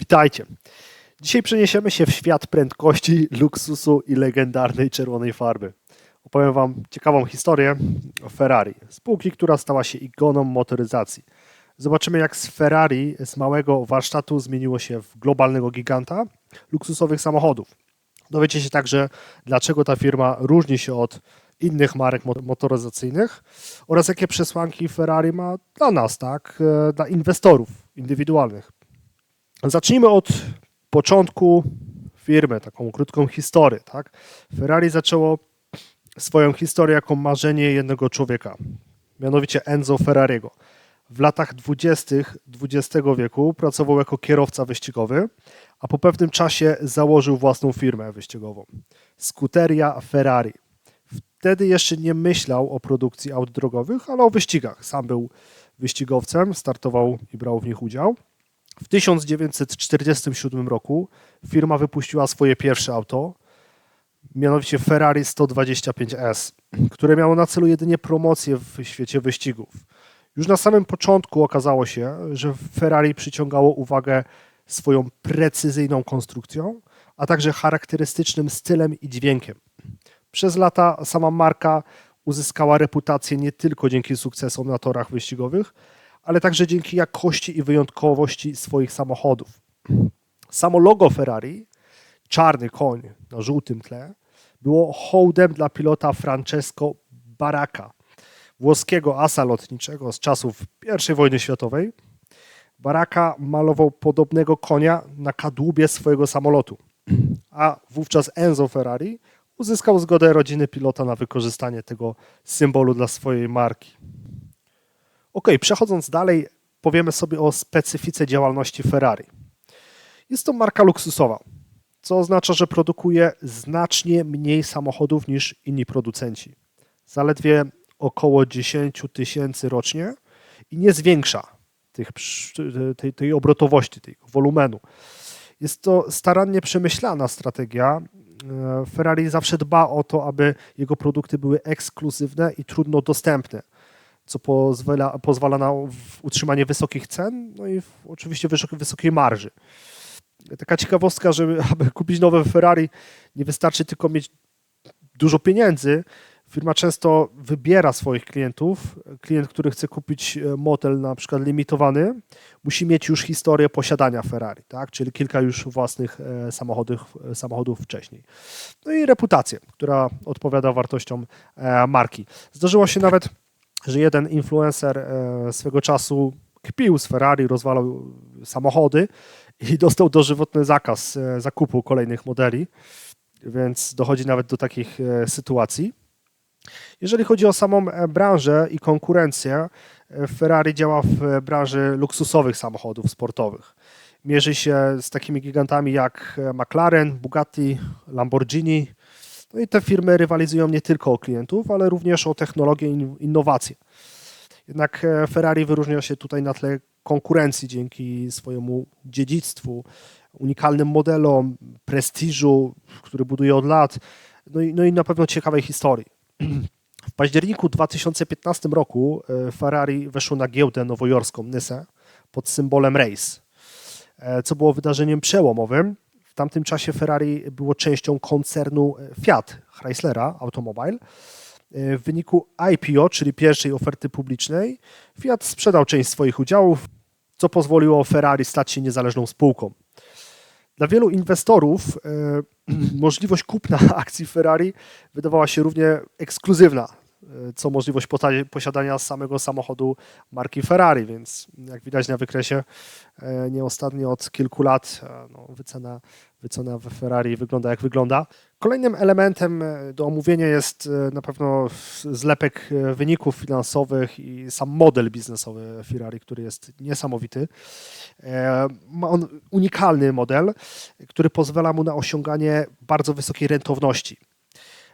Witajcie. Dzisiaj przeniesiemy się w świat prędkości, luksusu i legendarnej czerwonej farby. Opowiem Wam ciekawą historię o Ferrari, spółki, która stała się ikoną motoryzacji. Zobaczymy, jak z Ferrari, z małego warsztatu, zmieniło się w globalnego giganta luksusowych samochodów. Dowiecie się także, dlaczego ta firma różni się od innych marek mo- motoryzacyjnych oraz jakie przesłanki Ferrari ma dla nas, tak, e, dla inwestorów indywidualnych. Zacznijmy od początku firmy, taką krótką historię. Tak? Ferrari zaczęło swoją historię jako marzenie jednego człowieka, mianowicie Enzo Ferrariego. W latach 20. XX wieku pracował jako kierowca wyścigowy, a po pewnym czasie założył własną firmę wyścigową Scuteria Ferrari. Wtedy jeszcze nie myślał o produkcji aut drogowych, ale o wyścigach. Sam był wyścigowcem, startował i brał w nich udział. W 1947 roku firma wypuściła swoje pierwsze auto, mianowicie Ferrari 125S, które miało na celu jedynie promocję w świecie wyścigów. Już na samym początku okazało się, że Ferrari przyciągało uwagę swoją precyzyjną konstrukcją, a także charakterystycznym stylem i dźwiękiem. Przez lata sama marka uzyskała reputację nie tylko dzięki sukcesom na torach wyścigowych, ale także dzięki jakości i wyjątkowości swoich samochodów. Samo logo Ferrari, czarny koń na żółtym tle, było hołdem dla pilota Francesco Baracca, włoskiego asa lotniczego z czasów I wojny światowej. Baracca malował podobnego konia na kadłubie swojego samolotu, a wówczas Enzo Ferrari uzyskał zgodę rodziny pilota na wykorzystanie tego symbolu dla swojej marki. Ok, przechodząc dalej, powiemy sobie o specyfice działalności Ferrari. Jest to marka luksusowa, co oznacza, że produkuje znacznie mniej samochodów niż inni producenci. Zaledwie około 10 tysięcy rocznie i nie zwiększa tych, tej, tej obrotowości, tego wolumenu. Jest to starannie przemyślana strategia. Ferrari zawsze dba o to, aby jego produkty były ekskluzywne i trudno dostępne co pozwala, pozwala na utrzymanie wysokich cen, no i oczywiście wysokiej marży. Taka ciekawostka, że aby kupić nowe Ferrari, nie wystarczy tylko mieć dużo pieniędzy. Firma często wybiera swoich klientów. Klient, który chce kupić model na przykład limitowany, musi mieć już historię posiadania Ferrari, tak? czyli kilka już własnych samochodów, samochodów wcześniej. No i reputację, która odpowiada wartościom marki. Zdarzyło się nawet że jeden influencer swego czasu kpił z Ferrari, rozwalał samochody i dostał dożywotny zakaz zakupu kolejnych modeli, więc dochodzi nawet do takich sytuacji. Jeżeli chodzi o samą branżę i konkurencję, Ferrari działa w branży luksusowych samochodów sportowych. Mierzy się z takimi gigantami jak McLaren, Bugatti, Lamborghini, no i te firmy rywalizują nie tylko o klientów, ale również o technologię i innowacje. Jednak Ferrari wyróżnia się tutaj na tle konkurencji dzięki swojemu dziedzictwu, unikalnym modelom, prestiżu, który buduje od lat, no i, no i na pewno ciekawej historii. W październiku 2015 roku Ferrari weszło na giełdę nowojorską Nysę pod symbolem Race, co było wydarzeniem przełomowym, tamtym czasie Ferrari było częścią koncernu Fiat Chryslera Automobile. W wyniku IPO, czyli pierwszej oferty publicznej, Fiat sprzedał część swoich udziałów, co pozwoliło Ferrari stać się niezależną spółką. Dla wielu inwestorów możliwość kupna akcji Ferrari wydawała się równie ekskluzywna, co możliwość posiadania samego samochodu marki Ferrari, więc jak widać na wykresie, nieostatnio od kilku lat no, wycena, wycena w Ferrari wygląda jak wygląda. Kolejnym elementem do omówienia jest na pewno zlepek wyników finansowych i sam model biznesowy Ferrari, który jest niesamowity. Ma on unikalny model, który pozwala mu na osiąganie bardzo wysokiej rentowności.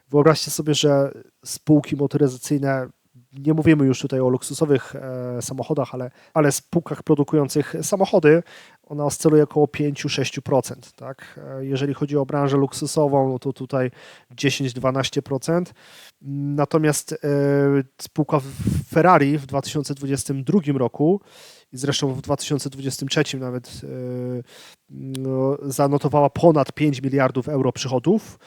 Wyobraźcie sobie, że spółki motoryzacyjne, nie mówimy już tutaj o luksusowych samochodach, ale, ale spółkach produkujących samochody, ona oscyluje około 5-6%. Tak? Jeżeli chodzi o branżę luksusową, no to tutaj 10-12%. Natomiast spółka Ferrari w 2022 roku i zresztą w 2023 nawet no, zanotowała ponad 5 miliardów euro przychodów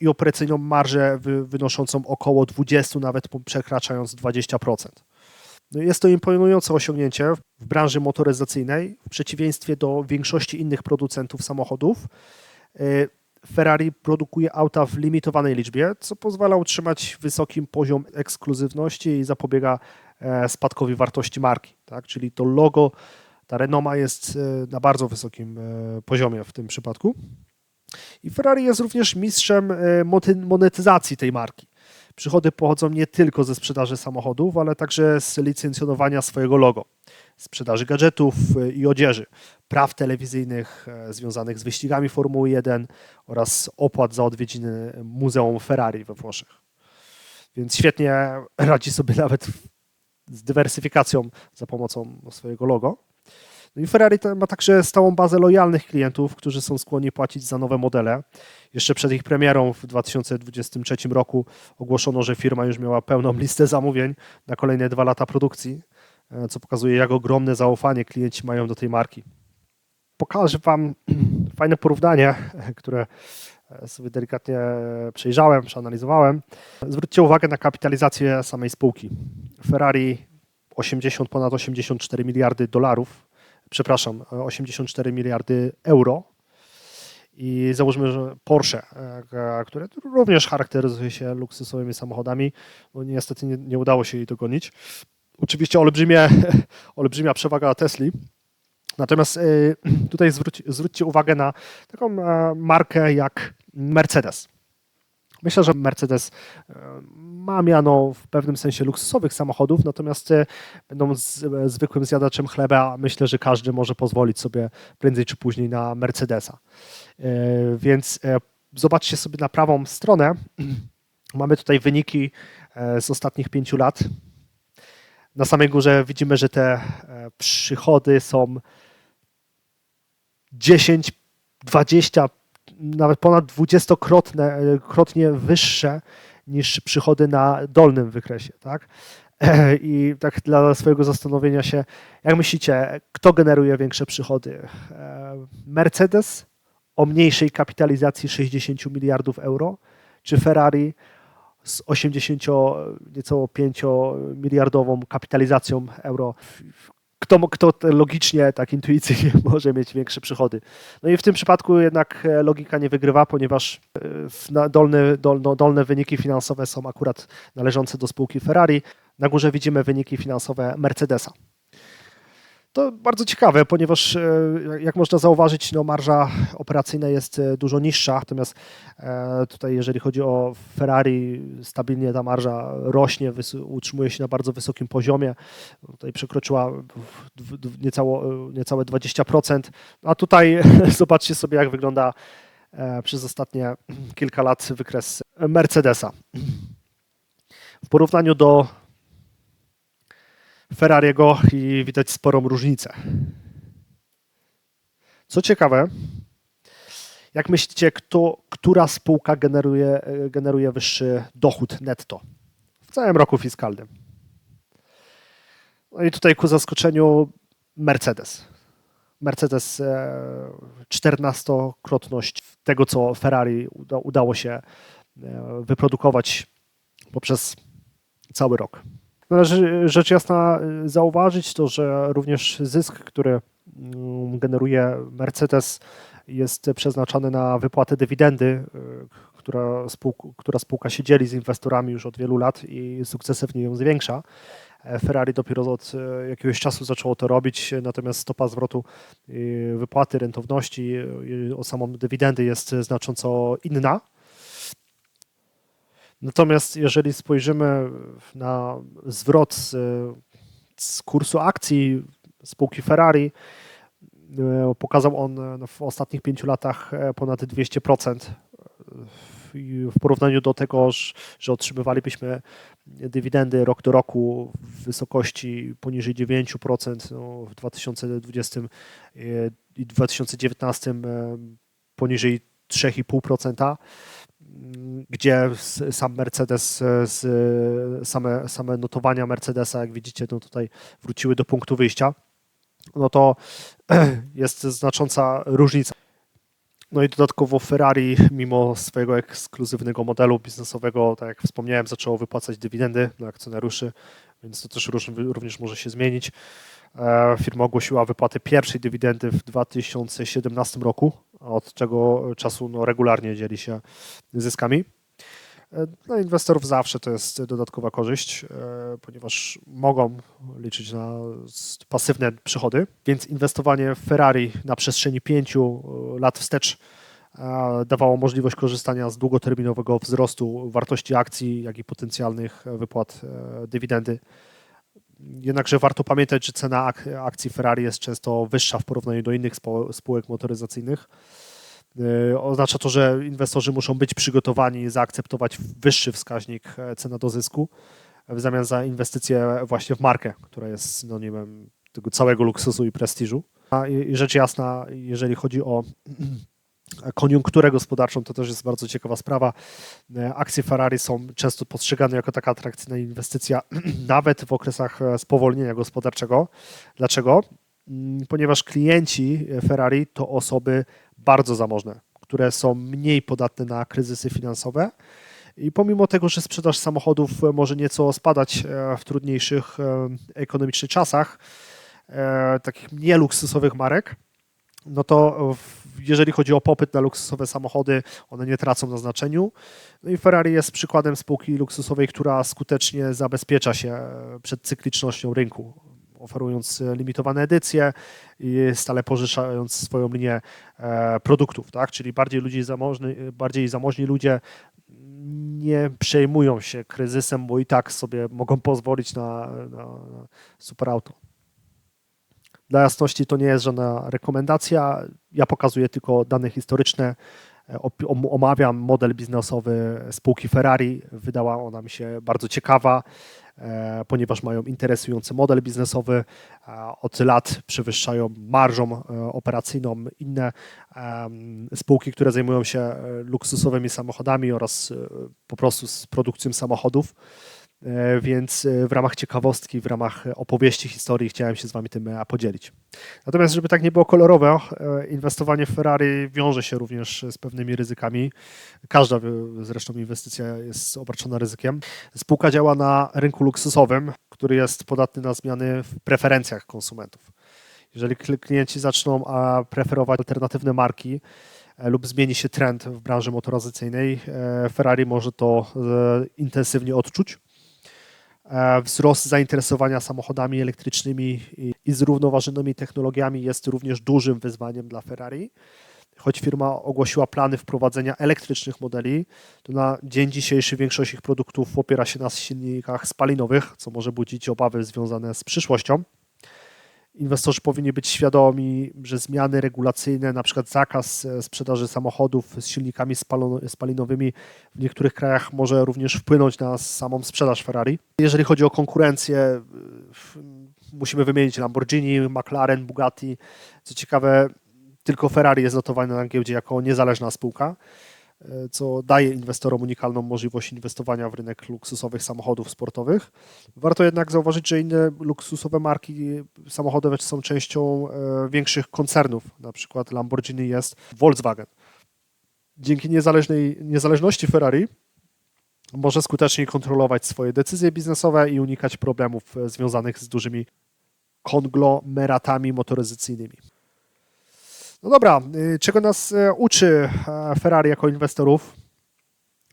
i operacyjną marżę wynoszącą około 20, nawet przekraczając 20%. No jest to imponujące osiągnięcie w branży motoryzacyjnej, w przeciwieństwie do większości innych producentów samochodów. Ferrari produkuje auta w limitowanej liczbie, co pozwala utrzymać wysoki poziom ekskluzywności i zapobiega e, spadkowi wartości marki. Tak? Czyli to logo, ta renoma jest e, na bardzo wysokim e, poziomie w tym przypadku. I Ferrari jest również mistrzem monetyzacji tej marki. Przychody pochodzą nie tylko ze sprzedaży samochodów, ale także z licencjonowania swojego logo, sprzedaży gadżetów i odzieży, praw telewizyjnych e, związanych z wyścigami Formuły 1 oraz opłat za odwiedziny Muzeum Ferrari we Włoszech. Więc świetnie radzi sobie nawet z dywersyfikacją za pomocą swojego logo. No i Ferrari ma także stałą bazę lojalnych klientów, którzy są skłonni płacić za nowe modele. Jeszcze przed ich premierą w 2023 roku ogłoszono, że firma już miała pełną listę zamówień na kolejne dwa lata produkcji, e, co pokazuje, jak ogromne zaufanie klienci mają do tej marki. Pokażę Wam fajne porównanie, które sobie delikatnie przejrzałem, przeanalizowałem. Zwróćcie uwagę na kapitalizację samej spółki. Ferrari 80, ponad 84 miliardy dolarów przepraszam, 84 miliardy euro. I załóżmy, że Porsche, e, które również charakteryzuje się luksusowymi samochodami, no niestety nie, nie udało się jej dogonić. Oczywiście olbrzymie, olbrzymia przewaga Tesli. Natomiast e, tutaj zwróć, zwróćcie uwagę na taką e, markę jak Mercedes. Myślę, że Mercedes e, ma miano w pewnym sensie luksusowych samochodów, natomiast e, będą e, zwykłym zjadaczem chleba. Myślę, że każdy może pozwolić sobie prędzej czy później na Mercedesa. Więc zobaczcie sobie na prawą stronę. Mamy tutaj wyniki z ostatnich pięciu lat. Na samej górze widzimy, że te przychody są 10, 20, nawet ponad dwudziestokrotnie wyższe niż przychody na dolnym wykresie. Tak? I tak dla swojego zastanowienia się, jak myślicie, kto generuje większe przychody? Mercedes o mniejszej kapitalizacji 60 miliardów euro, czy Ferrari z 80, nieco 5 miliardową kapitalizacją euro, kto, kto logicznie, tak intuicyjnie może mieć większe przychody. No i w tym przypadku jednak e, logika nie wygrywa, ponieważ e, dolne, dolno, dolne wyniki finansowe są akurat należące do spółki Ferrari. Na górze widzimy wyniki finansowe Mercedesa. To bardzo ciekawe, ponieważ e, jak można zauważyć, no marża operacyjna jest e, dużo niższa, natomiast e, tutaj jeżeli chodzi o Ferrari, stabilnie ta marża rośnie, utrzymuje się na bardzo wysokim poziomie. Tutaj przekroczyła niecało, niecałe 20%, a tutaj zobaczcie sobie jak wygląda przez ostatnie kilka lat wykres Mercedesa. W porównaniu do Ferrariego i widać sporą różnicę. Co ciekawe, jak myślicie, kto, która spółka generuje, generuje wyższy dochód netto w całym roku fiskalnym? No i tutaj ku zaskoczeniu Mercedes. Mercedes 14-krotność e, tego, co Ferrari udało się e, wyprodukować poprzez cały rok. Należy rzecz jasna y, zauważyć to, że również zysk, który mm, generuje Mercedes jest przeznaczany na wypłatę dywidendy, y, która spółka, która spółka się dzieli z inwestorami już od wielu lat i sukcesywnie ją zwiększa. E, Ferrari dopiero od jakiegoś czasu zaczęło to robić, natomiast stopa zwrotu y, wypłaty rentowności o samą dywidendę jest znacząco inna. Natomiast jeżeli spojrzymy na zwrot z, z kursu akcji spółki Ferrari, e, pokazał on w ostatnich pięciu latach e, ponad 200%. W porównaniu do tego, że otrzymywalibyśmy dywidendy rok do roku w wysokości poniżej 9%, no w 2020 i 2019 e, poniżej 3,5% gdzie sam Mercedes, same, same notowania Mercedesa, jak widzicie, no tutaj wróciły do punktu wyjścia. no to jest znacząca różnica. No i dodatkowo Ferrari, mimo swojego ekskluzywnego modelu biznesowego, tak jak wspomniałem, zaczęło wypłacać dywidendy dla akcjonariuszy, więc to też również może się zmienić. E, firma ogłosiła wypłatę pierwszej dywidendy w 2017 roku, od czego czasu no, regularnie dzieli się zyskami. E, dla inwestorów zawsze to jest dodatkowa korzyść, e, ponieważ mogą liczyć na pasywne przychody, więc inwestowanie w Ferrari na przestrzeni pięciu lat wstecz dawało możliwość korzystania z długoterminowego wzrostu wartości akcji, jak i potencjalnych wypłat dywidendy Jednakże warto pamiętać, że cena akcji Ferrari jest często wyższa w porównaniu do innych spółek motoryzacyjnych. Y, oznacza to, że inwestorzy muszą być przygotowani zaakceptować wyższy wskaźnik e, cena do zysku w zamian za inwestycje właśnie w markę, która jest synonimem tego całego luksusu i prestiżu. I rzecz jasna, jeżeli chodzi o koniunkturę gospodarczą, to też jest bardzo ciekawa sprawa. E, akcje Ferrari są często postrzegane jako taka atrakcyjna inwestycja, nawet w okresach e, spowolnienia gospodarczego. Dlaczego? Mm, ponieważ klienci Ferrari to osoby bardzo zamożne, które są mniej podatne na kryzysy finansowe. I pomimo tego, że sprzedaż samochodów może nieco spadać e, w trudniejszych ekonomicznych czasach, takich nieluksusowych marek, no to jeżeli chodzi o popyt na luksusowe samochody, one nie tracą na znaczeniu. No i Ferrari jest przykładem spółki luksusowej, która skutecznie zabezpiecza się przed cyklicznością rynku, oferując limitowane edycje i stale pożyczając swoją linię e, produktów, tak? czyli bardziej, ludzi zamożni, bardziej zamożni ludzie nie przejmują się kryzysem, bo i tak sobie mogą pozwolić na, na, na super auto. Dla jasności to nie jest żadna rekomendacja. Ja pokazuję tylko dane historyczne. E, omawiam model biznesowy spółki Ferrari. Wydała ona mi się bardzo ciekawa, e, ponieważ mają interesujący model biznesowy. Od lat przewyższają marżą e, operacyjną inne spółki, które zajmują się luksusowymi samochodami oraz po prostu z produkcją samochodów. E, więc e, w ramach ciekawostki, w ramach opowieści historii chciałem się z Wami tym e, podzielić. Natomiast, żeby tak nie było kolorowe, inwestowanie w Ferrari wiąże się również z pewnymi ryzykami. Każda zresztą inwestycja jest obarczona ryzykiem. Spółka działa na rynku luksusowym, który jest podatny na zmiany w preferencjach konsumentów. Jeżeli klienci zaczną preferować alternatywne marki, lub zmieni się trend w branży motoryzacyjnej, Ferrari może to intensywnie odczuć wzrost zainteresowania samochodami elektrycznymi i zrównoważonymi technologiami jest również dużym wyzwaniem dla Ferrari. Choć firma ogłosiła plany wprowadzenia elektrycznych modeli, to na dzień dzisiejszy większość ich produktów opiera się na silnikach spalinowych, co może budzić obawy związane z przyszłością inwestorzy powinni być świadomi, że zmiany regulacyjne, na przykład zakaz e, sprzedaży samochodów z silnikami spalinowymi w niektórych krajach może również wpłynąć na samą sprzedaż Ferrari. Jeżeli chodzi o konkurencję, musimy wymienić Lamborghini, McLaren, Bugatti. Co ciekawe, tylko Ferrari jest notowane na giełdzie jako niezależna spółka co daje inwestorom unikalną możliwość inwestowania w rynek luksusowych samochodów sportowych. Warto jednak zauważyć, że inne luksusowe marki samochodowe są częścią e, większych koncernów, na przykład Lamborghini jest Volkswagen. Dzięki niezależnej, niezależności Ferrari może skutecznie kontrolować swoje decyzje biznesowe i unikać problemów e, związanych z dużymi konglomeratami motoryzacyjnymi. No dobra, y, czego nas y, uczy e, Ferrari jako inwestorów?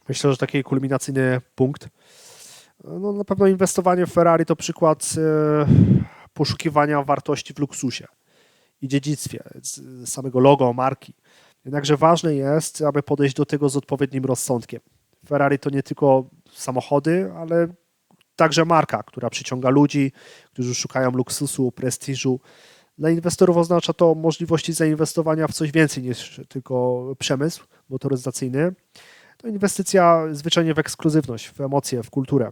Myślę, że taki kulminacyjny punkt. No, na pewno inwestowanie w Ferrari to przykład y, poszukiwania wartości w luksusie i dziedzictwie, samego logo, marki. Jednakże ważne jest, aby podejść do tego z odpowiednim rozsądkiem. Ferrari to nie tylko samochody, ale także marka, która przyciąga ludzi, którzy szukają luksusu, prestiżu, dla inwestorów oznacza to możliwości zainwestowania w coś więcej niż tylko przemysł motoryzacyjny. To inwestycja zwyczajnie w ekskluzywność, w emocje, w kulturę.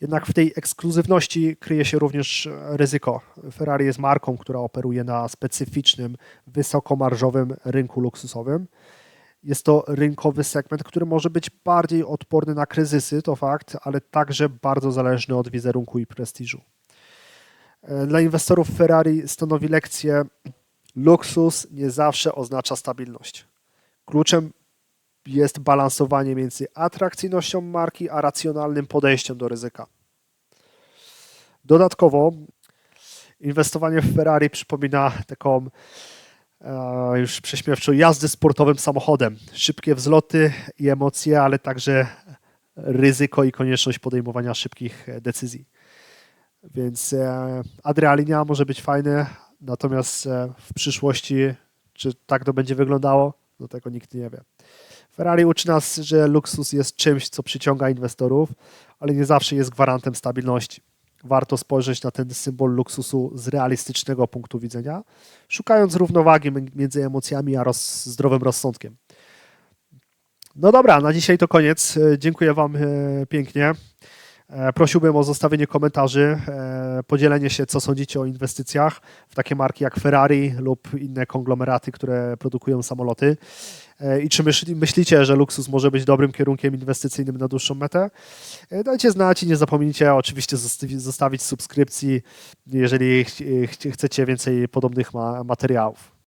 Jednak w tej ekskluzywności kryje się również ryzyko. Ferrari jest marką, która operuje na specyficznym, wysokomarżowym rynku luksusowym. Jest to rynkowy segment, który może być bardziej odporny na kryzysy, to fakt, ale także bardzo zależny od wizerunku i prestiżu. E, Dla inwestorów Ferrari stanowi lekcję luksus nie zawsze oznacza stabilność. Kluczem jest balansowanie między atrakcyjnością marki a racjonalnym podejściem do ryzyka. Dodatkowo inwestowanie w Ferrari przypomina taką e, już prześmiewczą jazdę sportowym samochodem. Szybkie wzloty i emocje, ale także ryzyko i konieczność podejmowania szybkich e, decyzji. Więc e, adrenalina może być fajne, natomiast e, w przyszłości, czy tak to będzie wyglądało, no tego nikt nie wie. Ferrari uczy nas, że luksus jest czymś, co przyciąga inwestorów, ale nie zawsze jest gwarantem stabilności. Warto spojrzeć na ten symbol luksusu z realistycznego punktu widzenia, szukając równowagi między emocjami a roz, zdrowym rozsądkiem. No dobra, na dzisiaj to koniec. E, Dziękuję Wam pięknie. E, Prosiłbym o zostawienie komentarzy, e, podzielenie się, co sądzicie o inwestycjach w takie marki jak Ferrari lub inne konglomeraty, które produkują samoloty. E, I czy myśli- myślicie, że luksus może być dobrym kierunkiem inwestycyjnym na dłuższą metę? Dajcie znać i nie zapomnijcie oczywiście zostawi- zostawić subskrypcji, jeżeli ch- ch- chcecie więcej podobnych ma- materiałów.